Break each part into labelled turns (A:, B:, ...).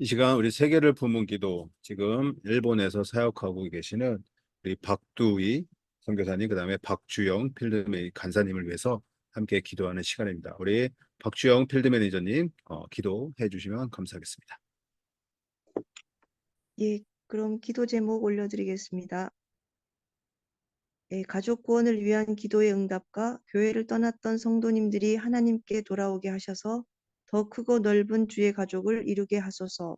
A: 이 시간 우리 세계를 품은 기도 지금 일본에서 사역하고 계시는 우리 박두희 선교사님 그다음에 박주영 필드메이 간사님을 위해서 함께 기도하는 시간입니다. 우리 박주영 필드 매니저님 어, 기도해 주시면 감사하겠습니다.
B: 예, 그럼 기도 제목 올려드리겠습니다. 예, 가족 구원을 위한 기도의 응답과 교회를 떠났던 성도님들이 하나님께 돌아오게 하셔서 더 크고 넓은 주의 가족을 이루게 하소서.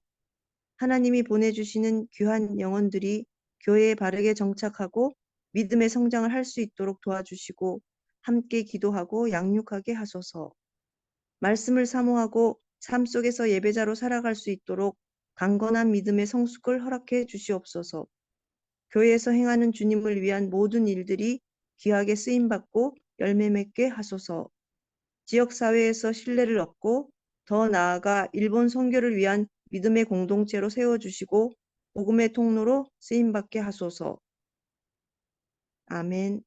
B: 하나님이 보내주시는 귀한 영혼들이 교회에 바르게 정착하고 믿음의 성장을 할 수 있도록 도와주시고 함께 기도하고 양육하게 하소서. 말씀을 사모하고 삶 속에서 예배자로 살아갈 수 있도록 강건한 믿음의 성숙을 허락해 주시옵소서. 교회에서 행하는 주님을 위한 모든 일들이 귀하게 쓰임받고 열매 맺게 하소서. 지역 사회에서 신뢰를 얻고 더 나아가 일본 선교를 위한 믿음의 공동체로 세워주시고 복음의 통로로 쓰임받게 하소서. 아멘.